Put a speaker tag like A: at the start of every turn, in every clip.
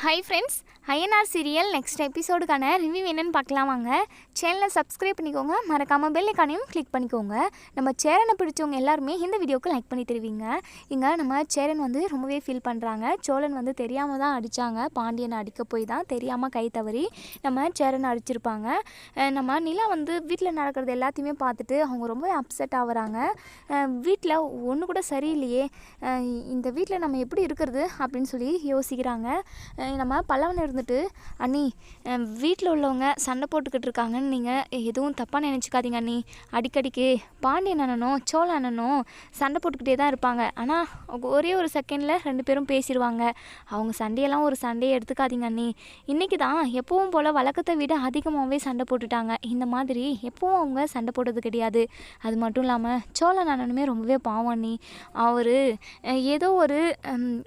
A: Hi friends I N R serial next எபிசோடுக்கான review என்னென்னு பார்க்கலாம் வாங்க. சேனலை சப்ஸ்கிரைப் பண்ணிக்கோங்க மறக்காமல் பெல் ஐக்கானையும் கிளிக் பண்ணிக்கோங்க. நம்ம சேரனை பிடிச்சவங்க எல்லாருமே இந்த வீடியோக்கு லைக் பண்ணி தருவீங்க. இங்கே நம்ம சேரன் வந்து ரொம்பவே ஃபீல் பண்ணுறாங்க சோழன் வந்து தெரியாமல் தான் அடித்தாங்க பாண்டியனை அடிக்க போய் தான் தெரியாமல் கை தவறி நம்ம சேரனை அடிச்சிருப்பாங்க. நம்ம நிலா வந்து வீட்டில் நடக்கிறது எல்லாத்தையுமே பார்த்துட்டு அவங்க ரொம்ப அப்செட் ஆகுறாங்க. வீட்டில் ஒன்று கூட சரியில்லையே. இந்த வீட்டில் நம்ம எப்படி இருக்கிறது அப்படின்னு சொல்லி யோசிக்கிறாங்க. நம்ம பல்லவன் இருந்துட்டு அண்ணி வீட்டில் உள்ளவங்க சண்டை போட்டுக்கிட்டு இருக்காங்கன்னு நீங்கள் எதுவும் தப்பாக நினச்சிக்காதீங்க அண்ணி. அடிக்கடிக்கு பாண்டியன் அண்ணனும் சோழ அண்ணனும் சண்டை போட்டுக்கிட்டே தான் இருப்பாங்க. ஆனால் ஒரே ஒரு செகண்டில் ரெண்டு பேரும் பேசிடுவாங்க. அவங்க சண்டையெல்லாம் ஒரு சண்டையை எடுத்துக்காதீங்க அண்ணி. இன்றைக்கி தான் எப்பவும் போல் வழக்கத்தை விட அதிகமாகவே சண்டை போட்டுட்டாங்க. இந்த மாதிரி எப்பவும் அவங்க சண்டை போட்டது கிடையாது. அது மட்டும் இல்லாமல் சோழன் அண்ணனுமே ரொம்பவே பாவம் அண்ணி. அவர் ஏதோ ஒரு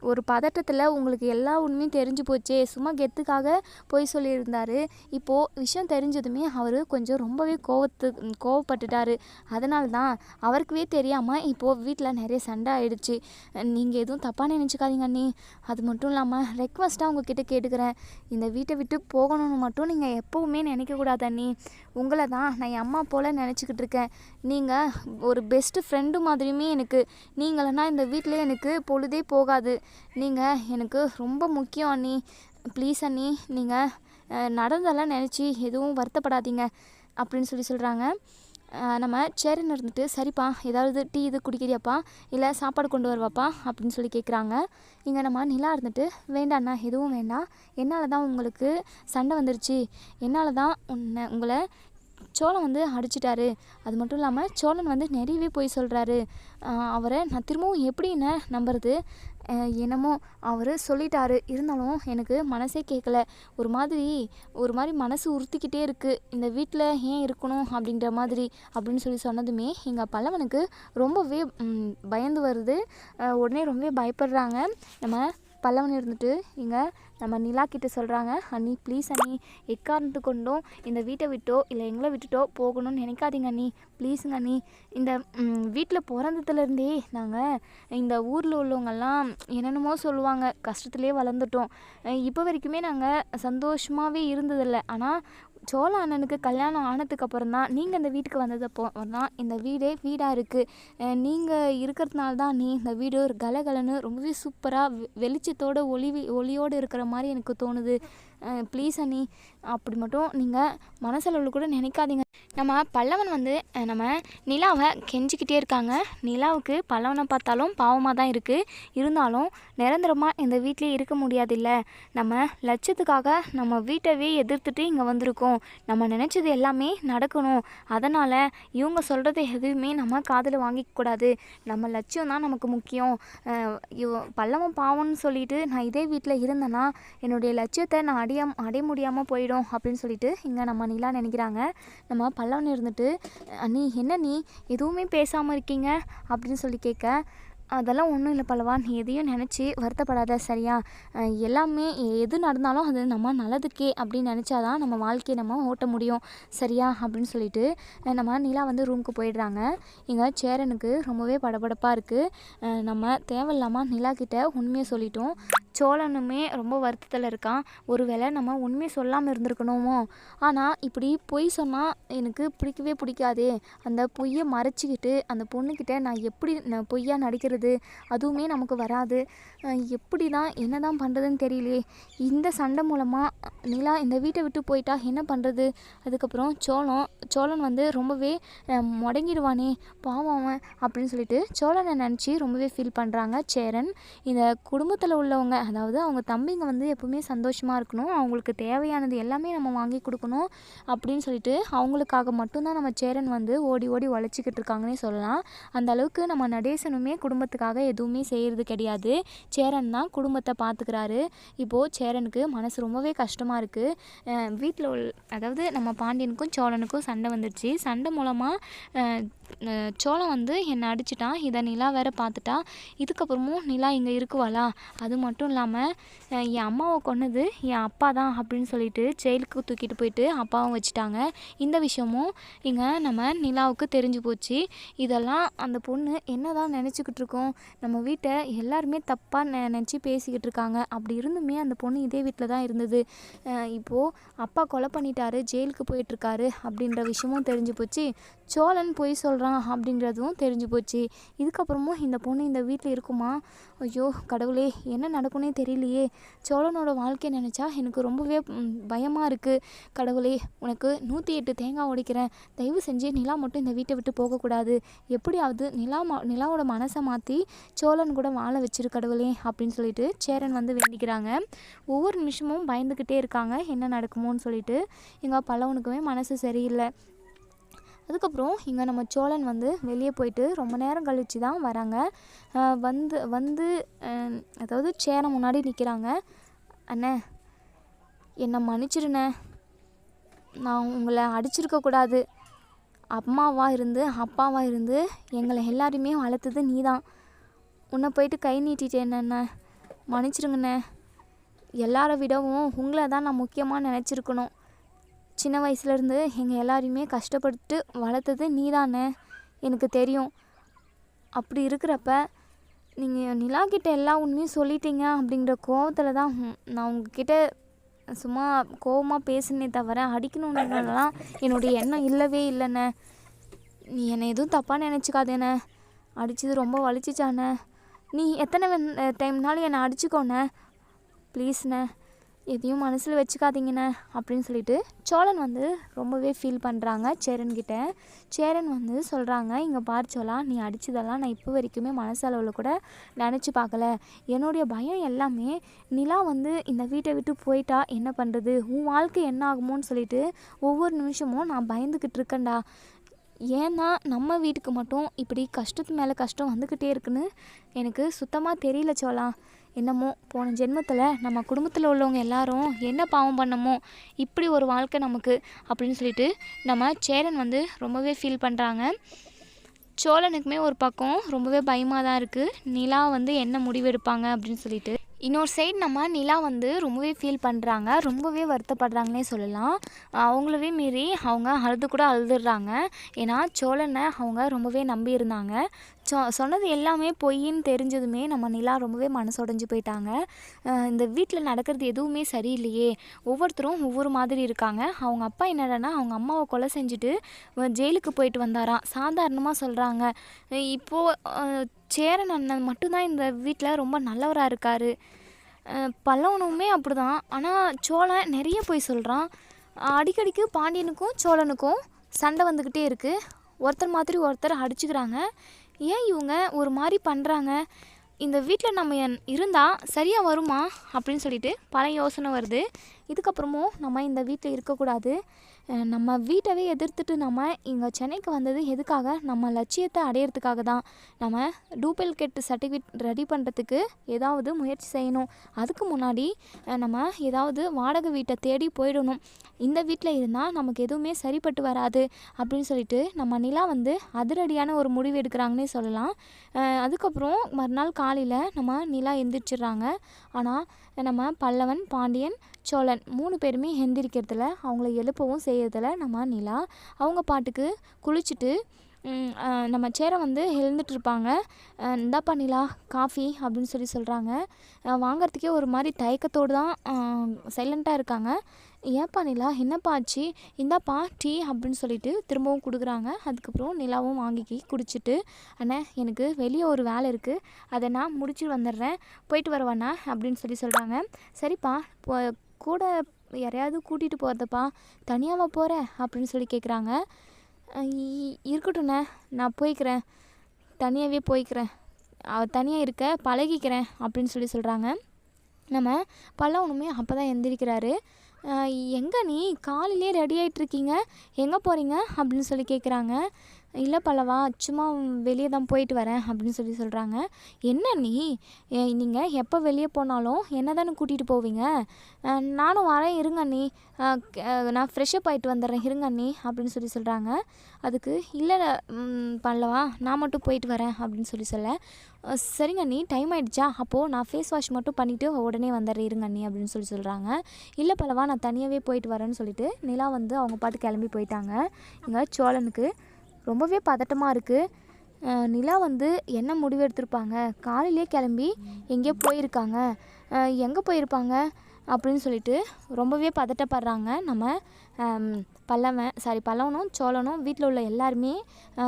A: ஒரு பதட்டத்தில் உங்களுக்கு எல்லா உண்மையும் தெரிஞ்சு போச்சே சும்மா கெத்துக்காக போய் சொல்லியிருந்தார். இப்போது விஷயம் தெரிஞ்சதுமே அவர் கொஞ்சம் ரொம்பவே கோவத்து கோவப்பட்டுட்டார். அதனால தான் அவருக்குவே தெரியாமல் இப்போது வீட்டில் நிறைய சண்டை ஆகிடுச்சு நீங்கள் எதுவும் தப்பாக நினச்சிக்காதீங்க அண்ணி. அது மட்டும் இல்லாமல் ரெக்வஸ்ட்டாக உங்ககிட்ட கேட்டுக்கிறேன். இந்த வீட்டை விட்டு போகணும்னு மட்டும் நீங்கள் எப்போவுமே நினைக்கக்கூடாது அண்ணி. உங்களை தான் நான் என் அம்மா போல் நினச்சிக்கிட்டு இருக்கேன். நீங்கள் ஒரு பெஸ்ட்டு ஃப்ரெண்டு மாதிரியுமே எனக்கு நீங்களனா இந்த வீட்டில் எனக்கு பொழுதே போகாது. நீங்கள் எனக்கு ரொம்ப முக்கியம் அண்ணி. ப்ளீஸ் அண்ணி நீங்கள் நடந்தெல்லாம் நினச்சி எதுவும் வருத்தப்படாதீங்க அப்படின்னு சொல்லி சொல்கிறாங்க நம்ம சேரன் இருந்துட்டு சரிப்பா ஏதாவது டீ இது குடிக்கிறியாப்பா? இல்லை சாப்பாடு கொண்டு வருவாப்பா? அப்படின்னு சொல்லி கேட்குறாங்க இங்கே நம்ம நிலா இருந்துட்டு வேண்டாண்ணா எதுவும் வேண்டாம் என்னால் தான் உங்களுக்கு சண்டை வந்துருச்சு. என்னால் தான் உன்னை உங்களை சோழன் வந்து அடிச்சிட்டாரு. அது மட்டும் இல்லாமல் சோழன் வந்து நிறையவே போய் சொல்கிறாரு அவரை நான் திரும்பவும் எப்படி என்ன நம்புறது? என்னமோ அவர் சொல்லிட்டாரு. இருந்தாலும் எனக்கு மனசே கேட்கல ஒரு மாதிரி ஒரு மாதிரி மனசு உறுத்திக்கிட்டே இருக்குது இந்த வீட்டில் ஏன் இருக்கணும் அப்படின்ற மாதிரி அப்படின்னு சொல்லி சொன்னதுமே எங்கள் பல்லவனுக்கு ரொம்பவே பயந்து வருது. உடனே ரொம்பவே பயப்படுறாங்க. நம்ம பல்லவன் இருந்துட்டு இங்கே நம்ம நிலா கிட்ட சொல்கிறாங்க அண்ணி ப்ளீஸ் அண்ணி எக்காரணத்து கொண்டும் இந்த வீட்டை விட்டோ இல்லை எங்களை விட்டுட்டோ போகணும்னு நினைக்காதீங்க அண்ணி. ப்ளீஸுங்க அண்ணி இந்த வீட்டில் பிறந்ததுலேருந்தே நாங்கள் இந்த ஊரில் உள்ளவங்கெல்லாம் என்னென்னமோ சொல்லுவாங்க. கஷ்டத்துலேயே வளர்ந்துட்டோம். இப்போ வரைக்குமே நாங்கள் சந்தோஷமாகவே இருந்ததில்லை. ஆனால் சோழ அண்ணனுக்கு கல்யாணம் ஆனதுக்கு அப்புறம் தான் நீங்கள் இந்த வீட்டுக்கு வந்ததப்போ தான் இந்த வீடே வீடாக இருக்குது நீங்கள் இருக்கிறதுனால தான் நீ இந்த வீடு ஒரு கலகலன்னு ரொம்பவே சூப்பராக வெளிச்சத்தோட ஒளி ஒளியோடு இருக்கிற மாதிரி எனக்கு தோணுது. ப்ளீஸ் அண்ணி அப்படி மட்டும் நீங்கள் மனசளவில் கூட நினைக்காதீங்க. நம்ம பல்லவன் வந்து நம்ம நிலாவை கெஞ்சிக்கிட்டே இருக்காங்க. நிலாவுக்கு பல்லவனை பார்த்தாலும் பாவமாக தான் இருக்குது இருந்தாலும் நிரந்தரமாக இந்த வீட்டிலே இருக்க முடியாதில்ல. நம்ம லட்சத்துக்காக நம்ம வீட்டவே எதிர்த்துட்டு இங்கே வந்திருக்கோம். நம்ம நினச்சது எல்லாமே நடக்கணும். அதனால் இவங்க சொல்கிறது எதுவுமே நம்ம காதில் வாங்கிக்கூடாது நம்ம லட்சியம் தான் நமக்கு முக்கியம். பல்லவன் பாவம்னு சொல்லிட்டு நான் இதே வீட்டில் இருந்தேன்னா என்னுடைய லட்சியத்தை நான் அடைய அடைய முடியாமல் போயிடும் அப்படின்னு சொல்லிட்டு இங்கே நம்ம நிலா நினைக்கிறாங்க. நம்ம பல்லவன் இருந்துட்டு நீ என்ன நீ? எதுவுமே பேசாமல் இருக்கீங்க? அப்படின்னு சொல்லி கேட்க அதெல்லாம் ஒன்றும் இல்லை பல்லவா. நீ எதையும் நினச்சி வருத்தப்படாத சரியா? எல்லாமே எது நடந்தாலும் அது நம்ம நல்லதுக்கே அப்படின்னு நினச்சாதான் நம்ம வாழ்க்கையை நம்ம ஓட்ட முடியும் சரியா? அப்படின்னு சொல்லிட்டு நம்ம நிலா வந்து ரூமுக்கு போயிடுறாங்க. இங்கே சேரனுக்கு ரொம்பவே படபடப்பாக இருக்குது நம்ம தேவையில்லாமல் நிலா கிட்ட உண்மையை சொல்லிட்டோம். சோழனுமே ரொம்ப வருத்தத்தில் இருக்கான் ஒருவேளை நம்ம உண்மையை சொல்லாமல் இருந்திருக்கணுமோ? ஆனால் இப்படி பொய் சொன்னால் எனக்கு பிடிக்கவே பிடிக்காதே. அந்த பொய்யை மறைச்சிக்கிட்டு அந்த பொண்ணுக்கிட்ட நான் எப்படி நான் நடிக்கிறது? நடிக்கிறது அதுவுமே நமக்கு வராது. எப்படி தான் என்ன தான் பண்ணுறதுன்னு தெரியலையே. இந்த சண்டை மூலமாக நிலா இந்த வீட்டை விட்டு போயிட்டா என்ன பண்ணுறது அதுக்கப்புறம் சோழம் சோழன் வந்து ரொம்பவே முடங்கிடுவானே பாவம் அவன் அப்படின்னு சொல்லிட்டு சோழனை நினச்சி ரொம்பவே ஃபீல் பண்ணுறாங்க சேரன். இந்த குடும்பத்தில் உள்ளவங்க அதாவது அவங்க தம்பிங்க வந்து எப்பவுமே சந்தோஷமாக இருக்கணும் அவங்களுக்கு தேவையானது எல்லாமே நம்ம வாங்கி கொடுக்கணும் அப்படின்னு சொல்லிட்டு அவங்களுக்காக மட்டும்தான் நம்ம சேரன் வந்து ஓடி ஓடி உழைச்சிக்கிட்டு இருக்காங்கன்னே சொல்லலாம். அந்த அளவுக்கு நம்ம நடேசனுமே குடும்பத்துக்காக எதுவுமே செய்கிறது கிடையாது. சேரன் தான் குடும்பத்தை பார்த்துக்கிறாரு இப்போது சேரனுக்கு மனசு ரொம்பவே கஷ்டமாக இருக்குது வீட்டில் உள் அதாவது நம்ம பாண்டியனுக்கும் சோழனுக்கும் சண்டை வந்துடுச்சு சண்டை மூலமாக சோளம் வந்து என்னை அடிச்சிட்டான் இதை நிலா வேற பார்த்துட்டா இதுக்கப்புறமும் நிலா இங்கே இருக்குவாளா? அது மட்டும் இல்லாமல் என் அம்மாவை கொன்னது என் அப்பா தான் அப்படின்னு சொல்லிட்டு ஜெயிலுக்கு தூக்கிட்டு போயிட்டு அப்பாவும் வச்சுட்டாங்க. இந்த விஷயமும் இங்கே நம்ம நிலாவுக்கு தெரிஞ்சு போச்சு. இதெல்லாம் அந்த பொண்ணு என்ன தான் நினச்சிக்கிட்டு இருக்கோம்? நம்ம வீட்டை எல்லாருமே தப்பாக நெ நினச்சி பேசிக்கிட்டு இருக்காங்க. அப்படி இருந்துமே அந்த பொண்ணு இதே வீட்டில் தான் இருந்தது. இப்போது அப்பா கொலை பண்ணிட்டாரு ஜெயிலுக்கு போயிட்டுருக்காரு அப்படின்ற விஷயமும் தெரிஞ்சு போச்சு. சோழன் பொய் சொல்கிறான் அப்படின்றதும் தெரிஞ்சு போச்சு. இதுக்கப்புறமும் இந்த பொண்ணு இந்த வீட்டில் இருக்குமா? ஐயோ கடவுளே என்ன நடக்கும்னே தெரியலையே. சோழனோட வாழ்க்கையை நினச்சா எனக்கு ரொம்பவே பயமாக இருக்குது கடவுளே உனக்கு நூற்றி எட்டு தேங்காய் உடைக்கிறேன். தயவு செஞ்சு நிலா மட்டும் இந்த வீட்டை விட்டு போகக்கூடாது எப்படியாவது நிலா மா நிலாவோட மனசை மாற்றி சோழன் கூட வாழ வச்சிரு கடவுளே அப்படின்னு சொல்லிட்டு சேரன் வந்து வேண்டிக்கிறாங்க. ஒவ்வொரு நிமிஷமும் பயந்துக்கிட்டே இருக்காங்க. என்ன நடக்குமோன்னு சொல்லிட்டு. எங்கள் பல்லவனுக்குமே மனசு சரியில்லை. அதுக்கப்புறம் இங்கே நம்ம சோழன் வந்து வெளியே போயிட்டு ரொம்ப நேரம் கழித்து தான் வராங்க வந்து வந்து அதாவது சேரை முன்னாடி நிற்கிறாங்க அண்ணே என்னை மன்னிச்சிருண்ணே. நான் உங்களை அடிச்சிருக்கக்கூடாது அம்மாவாக இருந்து அப்பாவாக இருந்து எங்களை எல்லாரையுமே வளர்த்தது நீ தான் உன்னை போயிட்டு கை நீட்டிட்டேண்ணே மன்னிச்சிருங்கண்ணே. எல்லாரை விடவும் உங்களை தான் நான் முக்கியமாக நினச்சிருக்கணும். சின்ன வயசுலேருந்து எங்கள் எல்லாரையுமே கஷ்டப்பட்டு வளர்த்தது நீ தானே எனக்கு தெரியும். அப்படி இருக்கிறப்ப நீங்கள் நிலா கிட்ட எல்லா உண்மையும் சொல்லிட்டீங்க அப்படிங்கிற கோவத்தில் தான் நான் உங்ககிட்ட சும்மா கோவமாக பேசுனே தவிர அடிக்கணுன்றதுலாம் என்னுடைய எண்ணம் இல்லவே இல்லைண்ணே. நீ என்னை எதுவும் தப்பாக நினச்சிக்காதேண்ணே. அடித்தது ரொம்ப வலிச்சிச்சாண்ணே. நீ எத்தனை டைம்னாலும் என்னை அடிச்சுக்கோண்ணே. ப்ளீஸ்ண்ணே. எதையும் மனசில் வச்சுக்காதீங்கண்ணே அப்படின்னு சொல்லிட்டு சோழன் வந்து ரொம்பவே ஃபீல் பண்ணுறாங்க சேரன்கிட்ட சேரன் வந்து சொல்கிறாங்க இங்கே பார் சோழா நீ அடித்ததெல்லாம் நான் இப்போ வரைக்குமே மனசளவில் கூட நினச்சி பார்க்கல. என்னுடைய பயம் எல்லாமே நிலா வந்து இந்த வீட்டை விட்டு போயிட்டா என்ன பண்ணுறது உன் வாழ்க்கை என்ன ஆகுமோன்னு சொல்லிட்டு ஒவ்வொரு நிமிஷமும் நான் பயந்துக்கிட்டு இருக்கேன்டா. ஏன்னா நம்ம வீட்டுக்கு மட்டும் இப்படி கஷ்டத்து மேலே கஷ்டம் வந்துக்கிட்டே இருக்குன்னு எனக்கு சுத்தமாக தெரியல சோழா. என்னமோ போன ஜென்மத்தில் நம்ம குடும்பத்தில் உள்ளவங்க எல்லாரும் என்ன பாவம் பண்ணமோ இப்படி ஒரு வாழ்க்கை நமக்கு அப்படின்னு சொல்லிட்டு நம்ம சேரன் வந்து ரொம்பவே ஃபீல் பண்ணுறாங்க சோழனுக்குமே ஒரு பக்கம் ரொம்பவே பயமாக தான் இருக்குது நிலா வந்து என்ன முடிவெடுப்பாங்க அப்படின்னு சொல்லிட்டு. இன்னொரு சைடு நம்ம நிலா வந்து ரொம்பவே ஃபீல் பண்ணுறாங்க ரொம்பவே வருத்தப்படுறாங்கன்னே சொல்லலாம். அவங்களவே மீறி அவங்க அழுது கூட அழுதுடுறாங்க ஏன்னா சோழனை அவங்க ரொம்பவே நம்பி இருந்தாங்க. சொ சொன்னது எல்லாமே பொய்ன்னு தெரிஞ்சதுமே நம்ம நிலா ரொம்பவே மனசுடைஞ்சு போயிட்டாங்க. இந்த வீட்டில் நடக்கிறது எதுவுமே சரியில்லையே. ஒவ்வொருத்தரும் ஒவ்வொரு மாதிரி இருக்காங்க. அவங்க அப்பா என்னடான்னா அவங்க அம்மாவை கொலை செஞ்சுட்டு ஜெயிலுக்கு போயிட்டு வந்தாராம். சாதாரணமாக சொல்கிறாங்க இப்போது சேரன் அண்ணன் மட்டும்தான் இந்த வீட்டில் ரொம்ப நல்லவராக இருக்கார். பல்லவனுமே அப்படிதான். ஆனால் சோழன் நிறைய போய் சொல்கிறான் அடிக்கடிக்கு பாண்டியனுக்கும் சோழனுக்கும் சண்டை வந்துக்கிட்டே இருக்குது ஒருத்தர் மாதிரி ஒருத்தர் அடிச்சுக்கிறாங்க. ஏன் இவங்க ஒரு மாதிரி பண்ணுறாங்க இந்த வீட்டில் நம்ம என்- சரியாக வருமா? அப்படின்னு சொல்லிட்டு பல யோசனை வருது. இதுக்கப்புறமும் நம்ம இந்த வீட்டில் இருக்கக்கூடாது. நம்ம வீட்டவே எதிர்த்துட்டு நம்ம இங்கே சென்னைக்கு வந்தது எதுக்காக? நம்ம லட்சியத்தை அடையிறதுக்காக தான். நம்ம டூப்ளிகேட் சர்டிஃபிகேட் ரெடி பண்ணுறதுக்கு ஏதாவது முயற்சி செய்யணும். அதுக்கு முன்னாடி நம்ம ஏதாவது வாடகை வீட்டை தேடி போயிடணும். இந்த வீட்டில் இருந்தால் நமக்கு எதுவுமே சரிப்பட்டு வராது அப்படின்னு சொல்லிட்டு நம்ம நிலா வந்து அதிரடியான ஒரு முடிவு எடுக்கிறாங்கன்னே சொல்லலாம். அதுக்கப்புறம் மறுநாள் காலையில் நம்ம நிலா எந்திரிச்சிடுறாங்க. ஆனால் நம்ம பல்லவன் பாண்டியன் சோழன் மூணு பேருமே எந்திரிக்கிறதுல அவங்கள எழுப்பவும் செய்யறதில்ல நம்ம நிலா. அவங்க பாட்டுக்கு குளிச்சுட்டு நம்ம சேரை வந்து எழுந்துட்டு இருப்பாங்க இந்தாப்பா நிலா காஃபி அப்படின்னு சொல்லி சொல்கிறாங்க வாங்குறதுக்கே ஒரு மாதிரி தயக்கத்தோடு தான் சைலண்ட்டாக இருக்காங்க. ஏன்ப்பா நிலா என்னப்பா ஆச்சு? இந்தாப்பா டீ அப்படின்னு சொல்லிட்டு திரும்பவும் கொடுக்குறாங்க. அதுக்கப்புறம் நிலாவும் வாங்கிக்கி குடிச்சிட்டு அண்ணே எனக்கு வெளியே ஒரு வேலை இருக்குது அதை நான் முடிச்சுட்டு வந்துடுறேன். போயிட்டு வரவாண்ணா அப்படின்னு சொல்லி சொல்கிறாங்க சரிப்பா கூட யாரையாவது கூட்டிகிட்டு போகிறதப்பா தனியாவா போகிற அப்படின்னு சொல்லி கேட்குறாங்க இருக்கட்டும்ண்ணே நான் போய்க்கிறேன். தனியாகவே போய்க்கிறேன். அவ தனியாக இருக்க பழகிக்கிறேன் அப்படின்னு சொல்லி சொல்கிறாங்க நம்ம பல்லவனுமே அப்போ தான் எந்திரிக்கிறாரு எங்கே நீ? காலையிலே ரெடி ஆகிட்டு இருக்கீங்க எங்கே போகிறீங்க அப்படின்னு சொல்லி கேட்குறாங்க இல்லை பல்லவா சும்மா வெளியே தான் போயிட்டு வரேன் அப்படின்னு சொல்லி சொல்கிறாங்க என்ன நீ? நீங்கள் எப்போ வெளியே போனாலும் என்ன தானே கூட்டிகிட்டு போவீங்க? நானும் வரேன் இருங்க அண்ணி. நான் ஃப்ரெஷ்ஷப் ஆகிட்டு வந்துடுறேன் இருங்க அண்ணி அப்படின்னு சொல்லி சொல்கிறாங்க அதுக்கு இல்லை பல்லவா நான் மட்டும் போயிட்டு வரேன் அப்படின்னு சொல்லி சொல்ல. சரிங்க அண்ணி டைம் ஆகிடுச்சா அப்போது நான் ஃபேஸ் வாஷ் மட்டும் பண்ணிவிட்டு உடனே வந்துடுறேன் இருங்க அண்ணி அப்படின்னு சொல்லி சொல்கிறாங்க இல்லை பல்லவா நான் தனியாகவே போயிட்டு வரேன்னு சொல்லிட்டு நிலா வந்து அவங்க பாட்டு கிளம்பி போயிட்டாங்க. இங்கே சோழனுக்கு ரொம்பவே பதட்டமாக இருக்குது நிலா வந்து என்ன முடிவு எடுத்திருப்பாங்க? காலையிலே கிளம்பி எங்கேயோ போயிருக்காங்க? எங்கே போயிருப்பாங்க? அப்படின்னு சொல்லிட்டு ரொம்பவே பதட்டப்படுறாங்க நம்ம பல்லவன் சாரி பல்லவனும் சோழனும் வீட்டில் உள்ள எல்லாருமே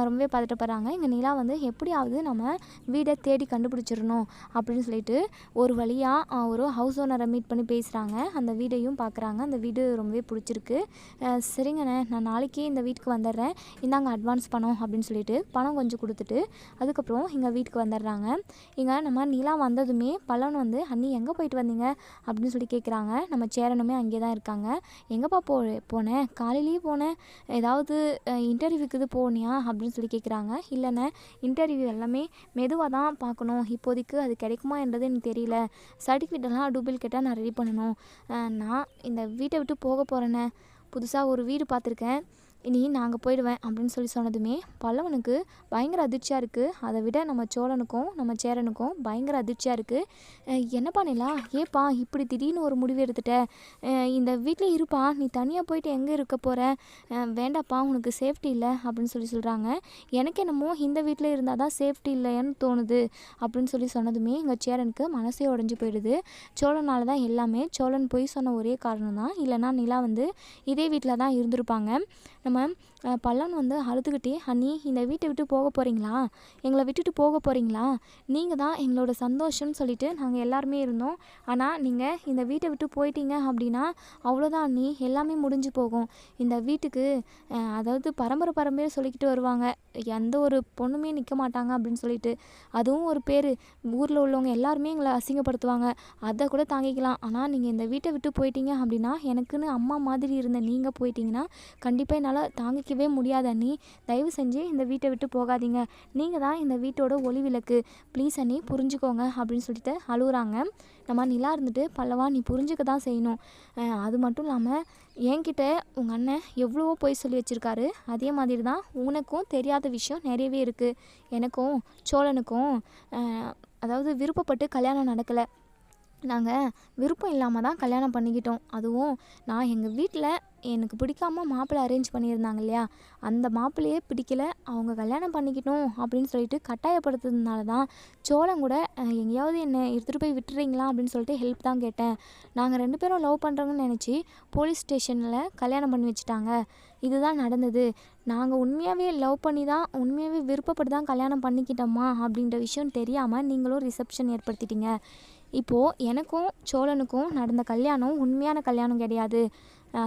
A: ரொம்பவே பதட்டப்படுறாங்க. இங்கே நிலா வந்து எப்படியாவது நம்ம வீடை தேடி கண்டுபிடிச்சிடணும் அப்படின்னு சொல்லிட்டு ஒரு வழியாக ஒரு ஹவுஸ் ஓனரை மீட் பண்ணி பேசுகிறாங்க அந்த வீடையும் பார்க்குறாங்க அந்த வீடு ரொம்பவே பிடிச்சிருக்கு. சரிங்கண்ணே நான் நாளைக்கே இந்த வீட்டுக்கு வந்துடுறேன். இந்தாங்க அட்வான்ஸ் பணம் அப்படின்னு சொல்லிட்டு பணம் கொஞ்சம் கொடுத்துட்டு அதுக்கப்புறம் எங்கள் வீட்டுக்கு வந்துடுறாங்க. இங்கே நம்ம நிலா வந்ததுமே பல்லவன் வந்து அண்ணி எங்கே போயிட்டு வந்தீங்க? அப்படின்னு சொல்லி கேட்குறாங்க நம்ம சேரனுமே அங்கே தான் இருக்காங்க. எங்கேப்பா போ போனேன். காலையிலேயே போனேன். ஏதாவது இன்டர்வியூக்கு இது போனியா? அப்படின்னு சொல்லி கேட்குறாங்க இல்லைண்ணே இன்டர்வியூ எல்லாமே மெதுவாக தான் பார்க்கணும். இப்போதைக்கு அது கிடைக்குமா என்றது எனக்கு தெரியல. சர்டிஃபிகேட்டெல்லாம் டூப்ளிகேட்டாக நான் ரெடி பண்ணணும். நான் இந்த வீட்டை விட்டு போக போகிறேண்ணே புதுசாக ஒரு வீடு பார்த்துருக்கேன். இனி நாங்கள் போயிடுவேன் அப்படின்னு சொல்லி சொன்னதுமே பல்லவனுக்கு பயங்கர அதிர்ச்சியாக இருக்குது அதை விட நம்ம சோழனுக்கும் நம்ம சேரனுக்கும் பயங்கர அதிர்ச்சியாக இருக்குது என்னப்பா நிலா? ஏப்பா இப்படி திடீர்னு ஒரு முடிவு எடுத்துட்ட? இந்த வீட்டில் இருப்பா. நீ தனியாக போயிட்டு எங்கே இருக்க போகிற வேண்டாப்பா உனக்கு சேஃப்டி இல்லை அப்படின்னு சொல்லி சொல்கிறாங்க எனக்கு என்னமோ இந்த வீட்டில் இருந்தால் தான் சேஃப்டி இல்லைன்னு தோணுது அப்படின்னு சொல்லி சொன்னதுமே எங்கள் சேரனுக்கு மனசே உடஞ்சி போயிடுது. சோழனால தான் எல்லாமே சோழன் போய் சொன்ன ஒரே காரணம் தான். இல்லைன்னா நிலா வந்து இதே வீட்டில் தான் இருந்திருப்பாங்க. நம்ம பல்லான் வந்து அழுதுகிட்டே அண்ணி இந்த வீட்டை விட்டு போக போகிறீங்களா எங்களை விட்டுட்டு போக போகிறீங்களா நீங்கள் தான் எங்களோட சந்தோஷம்னு சொல்லிட்டு நாங்கள் எல்லாருமே இருந்தோம். ஆனால் நீங்கள் இந்த வீட்டை விட்டு போயிட்டீங்க அப்படின்னா அவ்வளோதான் நீ எல்லாமே முடிஞ்சு போகும். இந்த வீட்டுக்கு அதாவது பரம்பரை பரம்பரையாக சொல்லிக்கிட்டு வருவாங்க. எந்த ஒரு பொண்ணுமே நிற்க மாட்டாங்க அப்படின்னு சொல்லிட்டு. அதுவும் ஒரு பேர். ஊரில் உள்ளவங்க எல்லாருமே எங்களை அசிங்கப்படுத்துவாங்க. அதை கூட தாங்கிக்கலாம். ஆனால் நீங்கள் இந்த வீட்டை விட்டு போயிட்டீங்க அப்படின்னா எனக்குன்னு அம்மா மாதிரி இருந்த நீங்கள் போயிட்டீங்கன்னா கண்டிப்பாக என்னால் தாங்கிக்கவே முடியாது அண்ணி. தயவு செஞ்சு இந்த வீட்டை விட்டு போகாதீங்க. நீங்கள் தான் இந்த வீட்டோட ஒளி விளக்கு ப்ளீஸ் அண்ணி புரிஞ்சுக்கோங்க அப்படின்னு சொல்லிட்டு அழுகுறாங்க நம்ம நிலா இருந்துட்டு பல்லவா நீ புரிஞ்சுக்க தான் செய்யணும். அது மட்டும் இல்லாமல் என்கிட்ட உங்கள் அண்ணன் எவ்வளவோ போய் சொல்லி வச்சுருக்காரு. அதே மாதிரி தான் உனக்கும் தெரியாத விஷயம் நிறையவே இருக்குது எனக்கும் சோழனுக்கும் அதாவது விருப்பப்பட்டு கல்யாணம் நடக்கலை. நாங்கள் விருப்பம் இல்லாமல் தான் கல்யாணம் பண்ணிக்கிட்டோம். அதுவும் நான் எங்கள் வீட்டில் எனக்கு பிடிக்காம மாப்பிள்ளை அரேஞ்ச் பண்ணியிருந்தாங்க இல்லையா? அந்த மாப்பிள்ளையே பிடிக்கல அவங்க கல்யாணம் பண்ணிக்கிட்டோம் அப்படின்னு சொல்லிட்டு கட்டாயப்படுத்துறதுனால தான் சோளம் கூட எங்கேயாவது என்னை எடுத்துகிட்டு போய் விட்டுறீங்களா அப்படின்னு சொல்லிட்டு ஹெல்ப் தான் கேட்டேன். நாங்கள் ரெண்டு பேரும் லவ் பண்ணுறோங்கன்னு நினச்சி போலீஸ் ஸ்டேஷனில் கல்யாணம் பண்ணி வச்சுட்டாங்க. இதுதான் நடந்தது. நாங்கள் உண்மையாகவே லவ் பண்ணி தான் உண்மையாகவே விருப்பப்பட்டு தான் கல்யாணம் பண்ணிக்கிட்டோமா அப்படின்ற விஷயம் தெரியாமல் நீங்களும் ரிசப்ஷன் ஏற்படுத்திட்டீங்க. இப்போது எனக்கும் சோழனுக்கும் நடந்த கல்யாணம் உண்மையான கல்யாணம் கிடையாது.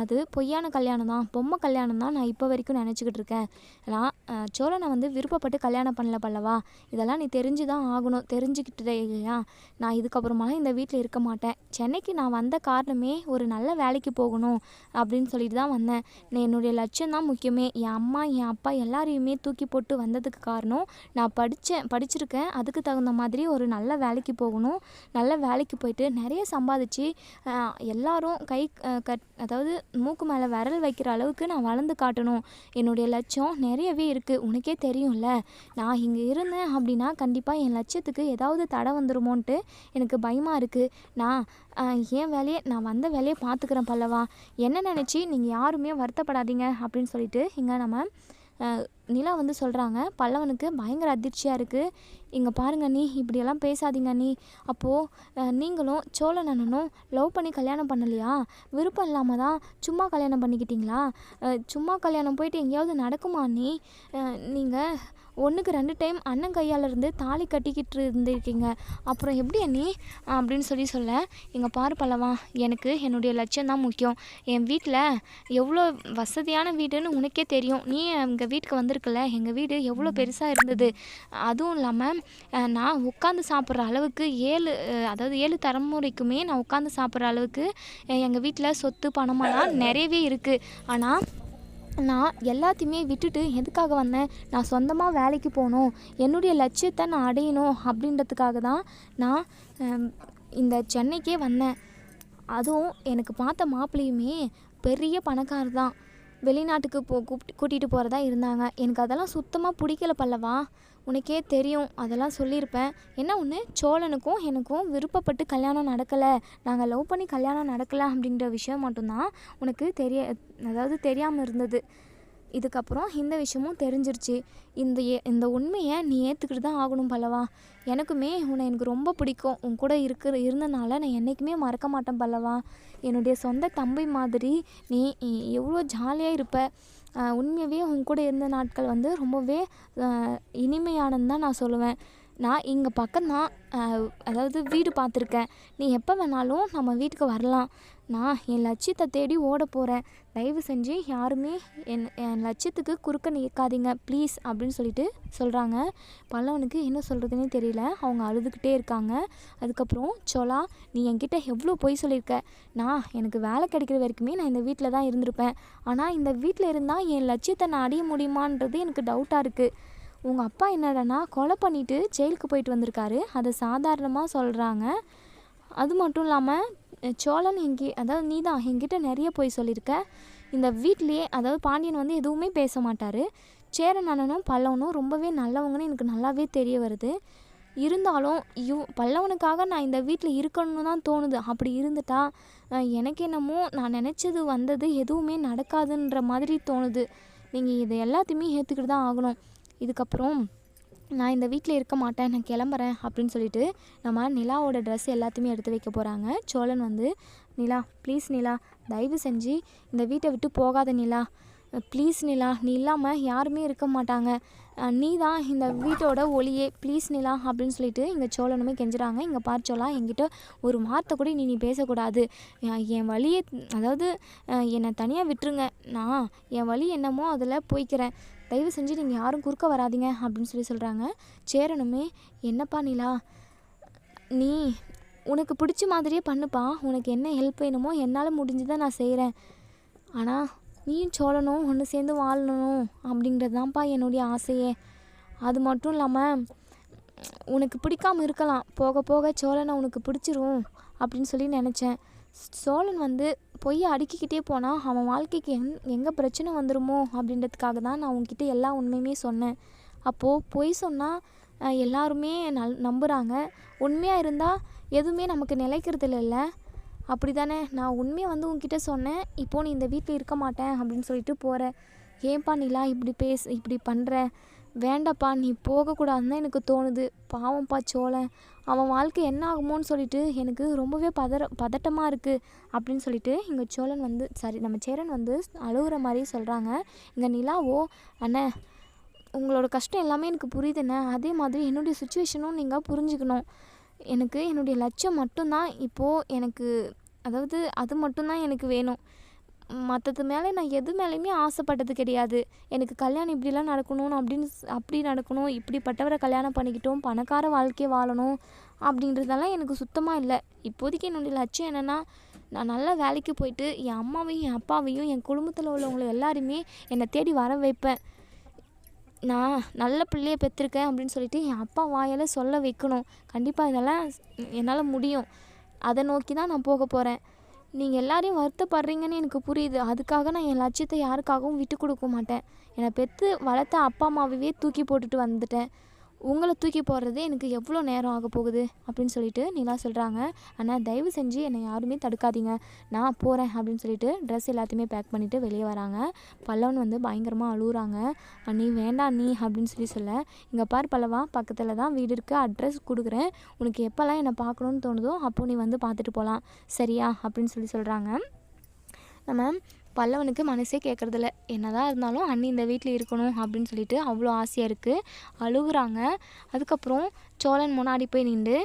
A: அது பொய்யான கல்யாணம் தான் பொம்மை கல்யாணம் தான் நான் இப்போ வரைக்கும் நினச்சிக்கிட்டு இருக்கேன். நான் சோழனை வந்து விருப்பப்பட்டு கல்யாணம் பண்ணல பல்லவா? இதெல்லாம் நீ தெரிஞ்சு தான் ஆகணும் தெரிஞ்சுக்கிட்டே இல்லையா? நான் இதுக்கப்புறமாலாம் இந்த வீட்டில் இருக்க மாட்டேன். சென்னைக்கு நான் வந்த காரணமே ஒரு நல்ல வேலைக்கு போகணும் அப்படின்னு சொல்லிட்டு தான் வந்தேன். நான் என்னுடைய லட்சியம் தான் முக்கியமே. என் அம்மா என் அப்பா எல்லாரையுமே தூக்கி போட்டு வந்ததுக்கு காரணம் நான் படித்தேன் படிச்சிருக்கேன். அதுக்கு தகுந்த மாதிரி ஒரு நல்ல வேலைக்கு போகணும் நல்ல வேலைக்கு போயிட்டு நிறைய சம்பாதிச்சு எல்லாரும் கை கட் அதாவது மூக்கு மேலே விரல் வைக்கிற அளவுக்கு நான் வளர்ந்து காட்டணும். என்னுடைய லட்சியம் நிறையவே இருக்குது உனக்கே தெரியும்ல. நான் இங்கே இருந்தேன் அப்படின்னா கண்டிப்பாக என் லட்சியத்துக்கு ஏதாவது தடை வந்துடுமோன்ட்டு எனக்கு பயமாக இருக்குது நான் என் வேலையை நான் வந்த வேலையை பார்த்துக்கிறேன் பல்லவா. என்ன நினச்சி நீங்கள் யாருமே வருத்தப்படாதீங்க அப்படின்னு சொல்லிட்டு இங்கே நம்ம நிலா வந்து சொல்கிறாங்க பல்லவனுக்கு பயங்கர அதிர்ச்சியாக இருக்குது இங்கே பாருங்க நீ இப்படியெல்லாம் பேசாதீங்க நீ அப்போது நீங்களும் சோழன் அண்ணனும் லவ் பண்ணி கல்யாணம் பண்ணலையா? விருப்பம் இல்லாமல் தான் சும்மா கல்யாணம் பண்ணிக்கிட்டீங்களா? சும்மா கல்யாணம் போயிட்டு எங்கேயாவது நடக்குமா நீ நீங்கள் ஒன்றுக்கு ரெண்டு டைம் அண்ணன் கையால் இருந்து தாலி கட்டிக்கிட்டு இருந்திருக்கீங்க. அப்புறம் எப்படி நீ அப்படின்னு சொல்லி சொல்ல இங்கே பாரு பல்லவா எனக்கு என்னுடைய லட்சியம் தான் முக்கியம். என் வீட்டில் எவ்வளோ வசதியான வீடுன்னு உனக்கே தெரியும். நீ எங்கள் வீட்டுக்கு வந்திருக்கல. எங்கள் வீடு எவ்வளோ பெருசாக இருந்தது. அதுவும் இல்லாமல் நான் உட்காந்து சாப்பிட்ற அளவுக்கு ஏழு அதாவது ஏழு தலைமுறைக்குமே நான் உட்காந்து சாப்பிட்ற அளவுக்கு எங்கள் வீட்டில் சொத்து பணமெல்லாம் நிறையவே இருக்குது ஆனால் நான் எல்லாத்தையுமே விட்டுட்டு எதுக்காக வந்தேன்? நான் சொந்தமாக வேலைக்கு போகணும். என்னுடைய லட்சியத்தை நான் அடையணும் அப்படின்றதுக்காக தான் நான் இந்த சென்னைக்கே வந்தேன். அதுவும் எனக்கு பார்த்த மாப்பிள்ளையுமே பெரிய பணக்காரர் தான். வெளிநாட்டுக்கு போ கூப்பிட்டு கூட்டிகிட்டு போகிறதா இருந்தாங்க. எனக்கு அதெல்லாம் சுத்தமாக பிடிக்கல பல்லவா. உனக்கே தெரியும். அதெல்லாம் சொல்லியிருப்பேன். என்ன ஒன்று சோழனுக்கும் எனக்கும் விருப்பப்பட்டு கல்யாணம் நடக்கலை. நாங்கள் லவ் பண்ணி கல்யாணம் நடக்கலை அப்படின்ற விஷயம் மட்டும்தான் உனக்கு தெரிய அதாவது தெரியாமல் இருந்தது. இதுக்கப்புறம் இந்த விஷயமும் தெரிஞ்சிருச்சு. இந்த ஏ இந்த உண்மையை நீ ஏற்றுக்கிட்டு தான் ஆகணும் பல்லவா. எனக்குமே உன்னை எனக்கு ரொம்ப பிடிக்கும். உன் கூட இருக்கிற இருந்தனால நான் என்றைக்குமே மறக்க மாட்டேன் பல்லவா. என்னுடைய சொந்த தம்பி மாதிரி நீ எவ்வளோ ஜாலியாக இருப்ப. உண்மையவே உண்மையாகவே உன் கூட இருந்த நாட்கள் வந்து ரொம்பவே ஆஹ் இனிமையானதுன்னு தான் நான் சொல்லுவேன். நான் இங்கே பக்கம்தான் அதாவது வீடு பார்த்துருக்கேன். நீ எப்போ வேணாலும் நம்ம வீட்டுக்கு வரலாம். நான் என் லட்சியத்தை தேடி ஓட போகிறேன் தயவு செஞ்சு யாருமே என் என் லட்சியத்துக்கு குறுக்க நிற்காதீங்க ப்ளீஸ் அப்படின்னு சொல்லிட்டு சொல்கிறாங்க பல்லவனுக்கு என்ன சொல்கிறதுனே தெரியல. அவங்க அழுதுகிட்டே இருக்காங்க. அதுக்கப்புறம் சோலா நீ என்கிட்ட எவ்வளோ பொய் சொல்லியிருக்க? நான் எனக்கு வேலை கிடைக்கிற வரைக்குமே நான் இந்த வீட்டில் தான் இருந்திருப்பேன். ஆனால் இந்த வீட்டில் இருந்தால் என் லட்சியத்தை நான் அடைய முடியுமான்றது எனக்கு டவுட்டாக இருக்குது உங்கள் அப்பா என்னடனா கொலை பண்ணிவிட்டு ஜெயிலுக்கு போயிட்டு வந்திருக்காரு. அதை சாதாரணமாக சொல்கிறாங்க அது மட்டும் இல்லாமல் சோழன் எங்கே அதாவது நீ தான் என்கிட்ட நிறைய போய் சொல்லியிருக்க. இந்த வீட்லேயே அதாவது பாண்டியன் வந்து எதுவுமே பேச மாட்டார். சேரன் அண்ணனும் பல்லவனும் ரொம்பவே நல்லவங்கன்னு எனக்கு நல்லாவே தெரிய வருது. இருந்தாலும் இவ் பல்லவனுக்காக நான் இந்த வீட்டில் இருக்கணும்னு தான் தோணுது. அப்படி இருந்துட்டா எனக்கு என்னமோ நான் நினச்சது வந்தது எதுவுமே நடக்காதுன்ற மாதிரி தோணுது. நீங்கள் இதை எல்லாத்தையுமே ஏற்றுக்கிட்டு தான் ஆகணும். இதுக்கப்புறம் நான் இந்த வீட்டில் இருக்க மாட்டேன் நான் கிளம்புறேன் அப்படின்னு சொல்லிட்டு நம்ம நிலாவோட ட்ரெஸ் எல்லாத்தையுமே எடுத்து வைக்க போகிறாங்க சோழன் வந்து நிலா ப்ளீஸ் நிலா தயவு செஞ்சு இந்த வீட்டை விட்டு போகாத நிலா. ப்ளீஸ் நிலா நீ இல்லாமல் யாருமே இருக்க மாட்டாங்க. நீ தான் இந்த வீட்டோட ஒளியே. ப்ளீஸ் நிலா அப்படின்னு சொல்லிட்டு இங்கே சோழனுமே கெஞ்சுறாங்க. இங்கே பார் சோழா என்கிட்ட ஒரு வார்த்தை கூட நீ நீ பேசக்கூடாது. என் வழியை அதாவது என்னை தனியாக விட்டுருங்க. நான் என் வழி என்னமோ அதில் போய்க்கிறேன். தயவு செஞ்சு நீங்கள் யாரும் குறுக்க வராதீங்க அப்படின்னு சொல்லி சொல்கிறாங்க சேரனுமே என்னப்பா நிலா? நீ உனக்கு பிடிச்ச மாதிரியே பண்ணுப்பா. உனக்கு என்ன ஹெல்ப் வேணுமோ என்னால் முடிஞ்சதை நான் செய்கிறேன் ஆனால் நீயும் சோழனும் ஒன்று சேர்ந்து வாழணும் அப்படிங்கிறது தான்ப்பா என்னுடைய ஆசையே. அது மட்டும் இல்லாமல் உனக்கு பிடிக்காம இருக்கலாம். போக போக சோழனை உனக்கு பிடிச்சிரும் அப்படின்னு சொல்லி நினச்சேன். சோழன் வந்து பொய்யை அடுக்கிக்கிட்டே போனால் அவன் வாழ்க்கைக்கு எங் எங்கே பிரச்சனை வந்துடுமோ அப்படின்றதுக்காக தான் நான் உங்ககிட்ட எல்லா உண்மையுமே சொன்னேன். அப்போது பொய் சொன்னால் எல்லாருமே நல் நம்புகிறாங்க உண்மையாக இருந்தால் எதுவுமே நமக்கு நிலைக்கிறது இல்லைல்ல அப்படி தானே நான் உண்மையை வந்து உங்ககிட்ட சொன்னேன். இப்போ நீ இந்த வீட்டில் இருக்க மாட்டேன் அப்படின்னு சொல்லிட்டு போகிற ஏன்பா நீலாம் இப்படி பேச இப்படி பண்ணுற வேண்டாப்பா நீ போகக்கூடாதுன்னு தான் எனக்கு தோணுது. பாவம்ப்பா சோழன். அவன் வாழ்க்கை என்ன ஆகுமோன்னு சொல்லிட்டு எனக்கு ரொம்பவே பதற பதட்டமாக இருக்குது அப்படின்னு சொல்லிட்டு இங்கே சோழன் வந்து சாரி நம்ம சேரன் வந்து அழுகுற மாதிரி சொல்கிறாங்க இங்கே நிலாவோ அண்ணே உங்களோட கஷ்டம் எல்லாமே எனக்கு புரியுதுண்ணே. அதே மாதிரி என்னுடைய சுச்சுவேஷனும் நீங்கள் புரிஞ்சுக்கணும். எனக்கு என்னுடைய லட்சியம் மட்டும்தான். இப்போது எனக்கு அதாவது அது மட்டும்தான் எனக்கு வேணும். மற்றது மேலே நான் எது மேலேயுமே ஆசைப்பட்டது கிடையாது. எனக்கு கல்யாணம் இப்படிலாம் நடக்கணும் அப்படின்னு அப்படி நடக்கணும் இப்படிப்பட்டவரை கல்யாணம் பண்ணிக்கிட்டோம் பணக்கார வாழ்க்கையை வாழணும் அப்படின்றதெல்லாம் எனக்கு சுத்தமாக இல்லை. இப்போதைக்கு என்னுடைய லட்சியம் என்னென்னா நான் நல்ல வேலைக்கு போயிட்டு என் அம்மாவையும் என் அப்பாவையும் என் குடும்பத்தில் உள்ளவங்களை எல்லாருமே என்னை தேடி வர வைப்பேன். நான் நல்ல பிள்ளையை பெற்றிருக்கேன் அப்படின்னு சொல்லிட்டு என் அப்பா வாயால் சொல்ல வைக்கணும். கண்டிப்பாக இதெல்லாம் என்னால் முடியும். அதை நோக்கி தான் நான் போக போகிறேன் நீங்கள் எல்லாரையும் வருத்தப்படுறீங்கன்னு எனக்கு புரியுது. அதுக்காக நான் என் லட்சியத்தை யாருக்காகவும் விட்டு கொடுக்க மாட்டேன். என்னை பெற்று வளர்த்த அப்பா அம்மாவையே தூக்கி போட்டுட்டு வந்துட்டேன். உங்களை தூக்கி போடுறது எனக்கு எவ்வளோ நேரம் ஆக போகுது அப்படின்னு சொல்லிட்டு நிலா சொல்கிறாங்க ஆனால் தயவு செஞ்சு என்னை யாருமே தடுக்காதீங்க. நான் போகிறேன் அப்படின்னு சொல்லிட்டு ட்ரெஸ் எல்லாத்தையுமே பேக் பண்ணிவிட்டு வெளியே வராங்க. பல்லவன் வந்து பயங்கரமாக அழுகுறாங்க நீ வேண்டாம் நீ அப்படின்னு சொல்லி சொல்ல. இங்கே பார் பல்லவா பக்கத்தில் தான் வீடு இருக்குது அட்ரஸ் கொடுக்குறேன். உனக்கு எப்போல்லாம் என்னை பார்க்கணுன்னு தோணுதோ அப்போ நீ வந்து பார்த்துட்டு போகலாம் சரியா? அப்படின்னு சொல்லி சொல்கிறாங்க நம்ம பல்லவனுக்கு மனசே கேட்குறதில்ல என்னதான் இருந்தாலும் அண்ணி இந்த வீட்டில் இருக்கணும் அப்படின்னு சொல்லிட்டு அவ்வளோ ஆசையாக இருக்குது அழுகுறாங்க. அதுக்கப்புறம் சோழன் முன்னாடி போய் நின்று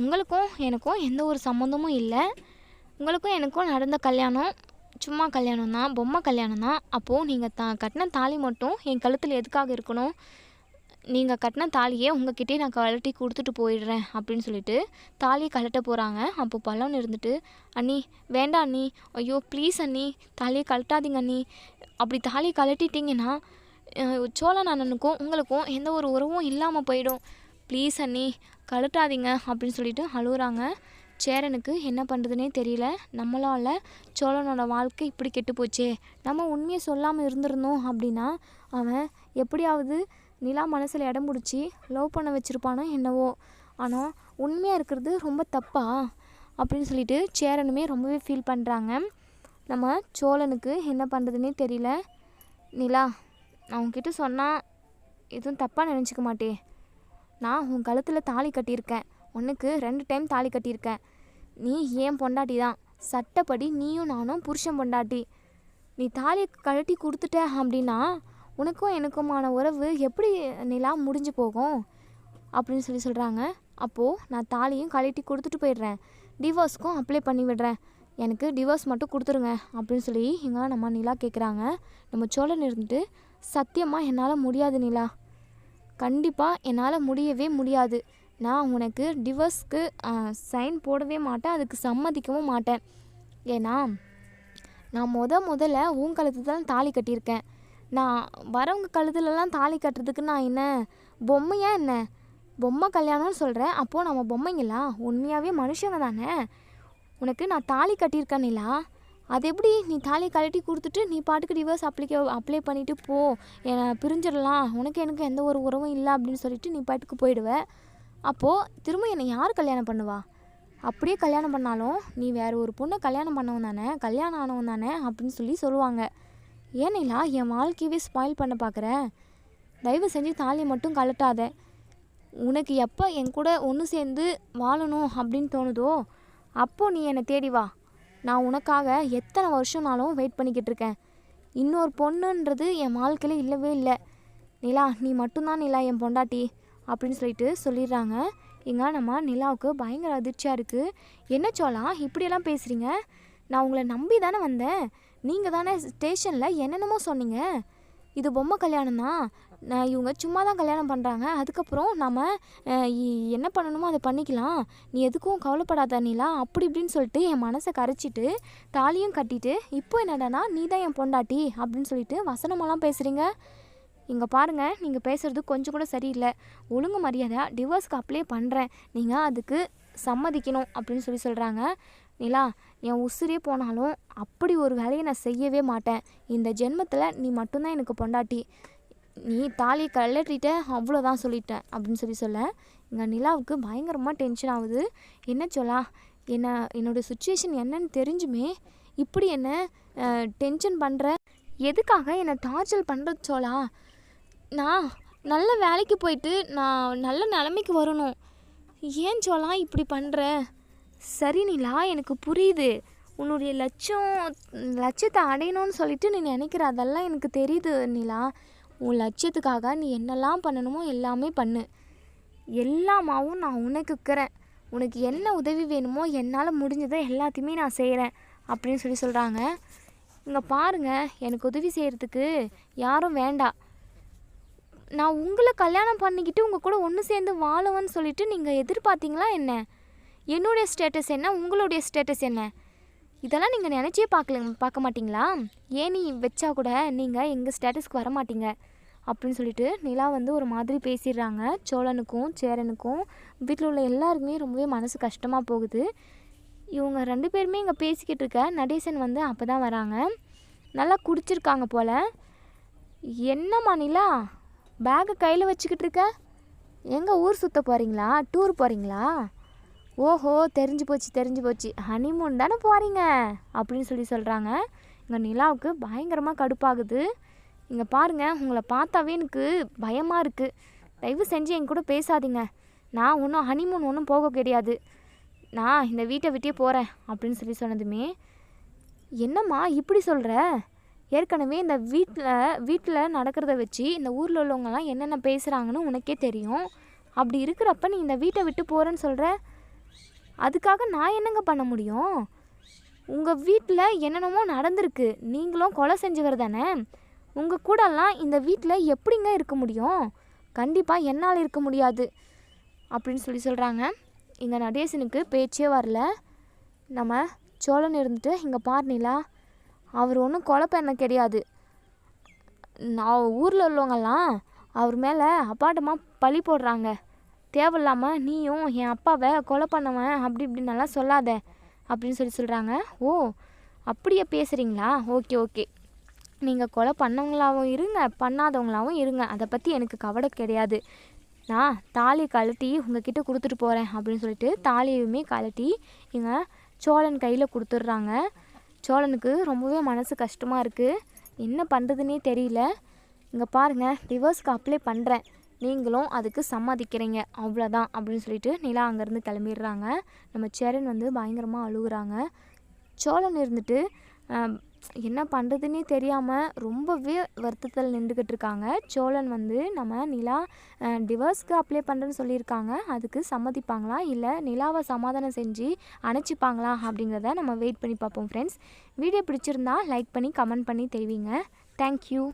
A: உங்களுக்கும் எனக்கும் எந்த ஒரு சம்மந்தமும் இல்லை. உங்களுக்கும் எனக்கும் நடந்த கல்யாணம் சும்மா கல்யாணம் தான் பொம்மை கல்யாணம் தான் அப்போது நீங்கள் த கட்டின தாலி மட்டும் என் கழுத்தில் எதுக்காக இருக்கணும்? நீங்கள் கட்டின தாலியை உங்ககிட்டே நான் கழட்டி கொடுத்துட்டு போயிடுறேன் அப்படின்னு சொல்லிட்டு தாலியை கழட்ட போகிறாங்க அப்போ பல்லவன் இருந்துட்டு அண்ணி வேண்டாம் அண்ணி. ஐயோ ப்ளீஸ் அண்ணி தாலியை கழட்டாதீங்க அண்ணி. அப்படி தாலியை கழட்டிட்டீங்கன்னா சோழ சோழன் அண்ணனுக்கும் உங்களுக்கும் எந்த ஒரு உறவும் இல்லாமல் போயிடும். ப்ளீஸ் அண்ணி கழட்டாதீங்க அப்படின்னு சொல்லிட்டு அழுகுறாங்க சேரனுக்கு என்ன பண்ணுறதுனே தெரியல. நம்மளால் சோழனோட வாழ்க்கை இப்படி கெட்டு போச்சே. நம்ம உண்மையை சொல்லாமல் இருந்திருந்தோம் அப்படின்னா அவன் எப்படியாவது நிலா மனசில் இடம் பிடிச்சி லவ் பண்ண வச்சுருப்பானோ என்னவோ. ஆனால் உண்மையாக இருக்கிறது ரொம்ப தப்பா? அப்படின்னு சொல்லிட்டு சேரனுமே ரொம்பவே ஃபீல் பண்ணுறாங்க நம்ம சோழனுக்கு என்ன பண்ணுறதுனே தெரியல. நிலா நான் சொன்னால் எதுவும் தப்பாக நினச்சிக்க மாட்டே. நான் உன் கழுத்தில் தாலி கட்டியிருக்கேன். உனக்கு ரெண்டு டைம் தாலி கட்டியிருக்கேன். நீ ஏன் பொண்டாட்டி தான்? சட்டப்படி நீயும் நானும் புருஷன் பொண்டாட்டி. நீ தாலியை கழட்டி கொடுத்துட்ட அப்படின்னா உனக்கும் எனக்குமான உறவு எப்படி நிலா முடிஞ்சு போகும்? அப்படின்னு சொல்லி சொல்கிறாங்க அப்போது நான் தாலியும் கழட்டி கொடுத்துட்டு போயிடுறேன். டிவோர்ஸ்க்கும் அப்ளை பண்ணி விடுறேன். எனக்கு டிவோர்ஸ் மட்டும் கொடுத்துருங்க அப்படின்னு சொல்லி எங்கள் நம்ம நிலா கேட்குறாங்க நம்ம சோழன் இருந்துட்டு சத்தியமாக என்னால் முடியாது நிலா. கண்டிப்பாக என்னால் முடியவே முடியாது. நான் உனக்கு டிவோர்ஸ்க்கு சைன் போடவே மாட்டேன். அதுக்கு சம்மதிக்கவும் மாட்டேன். ஏன்னா நான் முத முதல்ல உன் கழுத்து தான் தாலி கட்டியிருக்கேன். நான் வரவங்க கழுத்துலலாம் தாலி கட்டுறதுக்கு நான் என்ன? பொம்மையா என்ன? பொம்மை கல்யாணம்னு சொல்கிறேன் அப்போது நம்ம பொம்மைங்களா? உண்மையாகவே மனுஷங்க தானே? உனக்கு நான் தாலி கட்டியிருக்கேனில்லா அது எப்படி? நீ தாலி கழட்டி கொடுத்துட்டு நீ பாட்டுக்கு டிவோர்ஸ் அப்ளிகே அப்ளை பண்ணிவிட்டு போ. என்னை பிரிஞ்சிடலாம். உனக்கு எனக்கு எந்த ஒரு உறவும் இல்லை அப்படின்னு சொல்லிட்டு நீ பாட்டுக்கு போயிடுவ. அப்போது திரும்ப என்னை யார் கல்யாணம் பண்ணுவா? அப்படியே கல்யாணம் பண்ணாலும் நீ வேறு ஒரு பொண்ணை கல்யாணம் பண்ணவன் தானே? கல்யாணம் ஆனவன் தானே? அப்படின்னு சொல்லி சொல்லுவாங்க. ஏனிலா என் வாழ்க்கையவே ஸ்பாயில் பண்ண பார்க்குற தயவு செஞ்சு தாலியை மட்டும் கழட்டாத. உனக்கு எப்போ என் கூட ஒன்று சேர்ந்து வாழணும் அப்படின்னு தோணுதோ அப்போ நீ என்னை தேடி வா. நான் உனக்காக எத்தனை வருஷம்னாலும் வெயிட் பண்ணிக்கிட்டு இருக்கேன். இன்னொரு பொண்ணுன்றது என் வாழ்க்கையில் இல்லவே இல்லை. நிலா நீ மட்டும்தான் நிலா என் பொண்டாட்டி அப்படின்னு சொல்லிட்டு சொல்லிடுறாங்க. எங்க நம்ம நிலாவுக்கு பயங்கர அதிர்ச்சியாக இருக்குது என்ன சொல்லலாம் இப்படியெல்லாம் பேசுகிறீங்க நான் உங்களை நம்பி தானே வந்தேன். நீங்கள் தானே ஸ்டேஷனில் என்னென்னமோ சொன்னீங்க? இது பொம்மை கல்யாணம் தான். நான் இவங்க சும்மா தான் கல்யாணம் பண்ணுறாங்க அதுக்கப்புறம் நம்ம என்ன பண்ணணுமோ அதை பண்ணிக்கலாம். நீ எதுக்கும் கவலைப்படாத நீலா அப்படி இப்படின்னு சொல்லிட்டு என் மனசை கரைச்சிட்டு தாலியும் கட்டிட்டு இப்போ என்னடானா நீ தான் என் பொண்டாட்டி அப்படின்னு சொல்லிட்டு வசனமெல்லாம் பேசுகிறீங்க இங்கே பாருங்கள் நீங்கள் பேசுகிறது கொஞ்சம் கூட சரியில்லை. ஒழுங்கு மரியாதை டிவோர்ஸ்க்கு அப்ளை பண்ணுறேன் நீங்கள் அதுக்கு சம்மதிக்கணும் அப்படின்னு சொல்லி சொல்கிறாங்க நிலா என் உசுரே போனாலும் அப்படி ஒரு வேலையை நான் செய்யவே மாட்டேன். இந்த ஜென்மத்தில் நீ மட்டும்தான் எனக்கு பொண்டாட்டி. நீ தாலியை கழட்டிட்ட அவ்வளோதான் சொல்லிட்டேன் அப்படின்னு சொல்லி சொல்ல. இங்கே நிலாவுக்கு பயங்கரமாக டென்ஷன் ஆகுது. என்ன சொல்லா என்ன என்னோடய சுச்சுவேஷன் என்னன்னு தெரிஞ்சுமே இப்படி என்ன டென்ஷன் பண்ணுற எதுக்காக என்னை டார்ச்சர் பண்ணுறது சொல்லா? நான் நல்ல வேலைக்கு போயிட்டு நான் நல்ல நிலைமைக்கு வரணும். ஏன் சொல்லா இப்படி பண்ணுற சரி நிலா எனக்கு புரியுது. உன்னுடைய லட்சம் லட்சியத்தை அடையணும்னு சொல்லிட்டு நீ நினைக்கிற அதெல்லாம் எனக்கு தெரியுது நிலா. உன் லட்சியத்துக்காக நீ என்னெல்லாம் பண்ணணுமோ எல்லாமே பண்ணு. எல்லாமாவும் நான் உனக்கு இருக்கிறேன் உனக்கு என்ன உதவி வேணுமோ என்னால் முடிஞ்சதை எல்லாத்தையுமே நான் செய்கிறேன் அப்படின்னு சொல்லி சொல்கிறாங்க இங்கே பாருங்கள் எனக்கு உதவி செய்கிறதுக்கு யாரும் வேண்டாம் நான் உங்களை கல்யாணம் பண்ணிக்கிட்டு உங்கள் கூட ஒன்று சேர்ந்து வாழுவேன்னு சொல்லிட்டு நீங்கள் எதிர்பார்த்தீங்களா என்ன? என்னுடைய ஸ்டேட்டஸ் என்ன? உங்களுடைய ஸ்டேட்டஸ் என்ன? இதெல்லாம் நீங்கள் நினச்சே பார்க்கல பார்க்க மாட்டிங்களா? ஏன் நீ வச்சா கூட நீங்கள் எங்கள் ஸ்டேட்டஸ்க்கு வர மாட்டீங்க அப்படின்னு சொல்லிட்டு நிலா வந்து ஒரு மாதிரி பேசிடுறாங்க. சோழனுக்கும் சேரனுக்கும். வீட்டில் உள்ள எல்லாருக்குமே ரொம்பவே மனசு கஷ்டமாக போகுது. இவங்க ரெண்டு பேருமே இங்கே பேசிக்கிட்டு இருக்க நடேசன் வந்து அப்போ தான் வராங்க. நல்லா குடிச்சிருக்காங்க போல். என்னம்மா நிலா? பேக்கை கையில் வச்சுக்கிட்டு இருக்க? எங்கே ஊர் சுற்ற போகிறீங்களா டூர் போகிறீங்களா ஓஹோ தெரிஞ்சு போச்சு தெரிஞ்சு போச்சு. ஹனிமூன் தானே போகிறீங்க அப்படின்னு சொல்லி சொல்கிறாங்க இங்கே நிலாவுக்கு பயங்கரமாக கடுப்பாகுது. இங்கே பாருங்கள் உங்களை பார்த்தாவே எனக்கு பயமாக இருக்குது தயவு செஞ்சு என் கூட பேசாதீங்க. நான் ஒன்றும் ஹனிமூன் ஒன்றும் போக கிடையாது. நான் இந்த வீட்டை விட்டே போகிறேன் அப்படின்னு சொல்லி சொன்னதுமே என்னம்மா இப்படி சொல்கிற ஏற்கனவே இந்த வீட்டில் வீட்டில் நடக்கிறத வச்சு இந்த ஊரில் உள்ளவங்கலாம் என்னென்ன பேசுகிறாங்கன்னு உனக்கே தெரியும். அப்படி இருக்கிறப்ப நீ இந்த வீட்டை விட்டு போகிறேன்னு சொல்கிற அதுக்காக நான் என்னங்க பண்ண முடியும்? உங்கள் வீட்டில் என்னென்னமோ நடந்திருக்கு. நீங்களும் கொலை செஞ்சவர் தானே? உங்கள் கூடலாம் இந்த வீட்டில் எப்படிங்க இருக்க முடியும்? கண்டிப்பாக என்னால் இருக்க முடியாது. அப்படின்னு சொல்லி சொல்கிறாங்க இங்கே நடேசனுக்கு பேச்சே வரல. நம்ம சோழன் இருந்துட்டு இங்கே பார்னிலா அவர் ஒன்றும் கொலை பண்ண கிடையாது. நான் ஊரில் உள்ளவங்கெல்லாம் அவர் மேலே அப்பாட்டமாக பழி போடுறாங்க. தேவையில்லாமல் நீயும் என் அப்பாவை கொலை பண்ணவன் அப்படி இப்படின்னெல்லாம் சொல்லாத அப்படின்னு சொல்லி சொல்கிறாங்க ஓ அப்படியே பேசுகிறீங்களா ஓகே ஓகே. நீங்கள் கொலை பண்ணவங்களாகவும் இருங்க பண்ணாதவங்களாகவும் இருங்க. அதை பற்றி எனக்கு கவலை கிடையாது. நான் தாலி கழட்டி உங்ககிட்ட கொடுத்துட்டு போகிறேன் அப்படின்னு சொல்லிட்டு தாலியுமே கழட்டி இங்கே சோழன் கையில் கொடுத்துட்றாங்க. சோழனுக்கு ரொம்பவே மனசு கஷ்டமாக இருக்குது என்ன பண்ணுறதுனே தெரியல. இங்கே பாருங்கள் டிவோர்ஸ்க்கு அப்ளை பண்ணுறேன் நீங்களும் அதுக்கு சம்மதிக்கிறீங்க. அவ்வளோதான் அப்படின்னு சொல்லிட்டு நிலா அங்கேருந்து கிளம்பிடுறாங்க. நம்ம சேரன் வந்து பயங்கரமாக அழுகுறாங்க. சோழன் இருந்துட்டு என்ன பண்ணுறதுன்னே தெரியாமல் ரொம்பவே வருத்தத்தில் நின்றுக்கிட்டு இருக்காங்க. சோழன் வந்து நம்ம நிலா டிவோர்ஸ்க்கு அப்ளை பண்ணுறேன்னு சொல்லியிருக்காங்க. அதுக்கு சம்மதிப்பாங்களா? இல்லை நிலாவை சமாதானம் செஞ்சு அணைச்சிப்பாங்களா? அப்படிங்கிறத நம்ம வெயிட் பண்ணி பார்ப்போம் ஃப்ரெண்ட்ஸ் வீடியோ பிடிச்சிருந்தா லைக் பண்ணி கமெண்ட் பண்ணி தெரிவிங்க. Thank you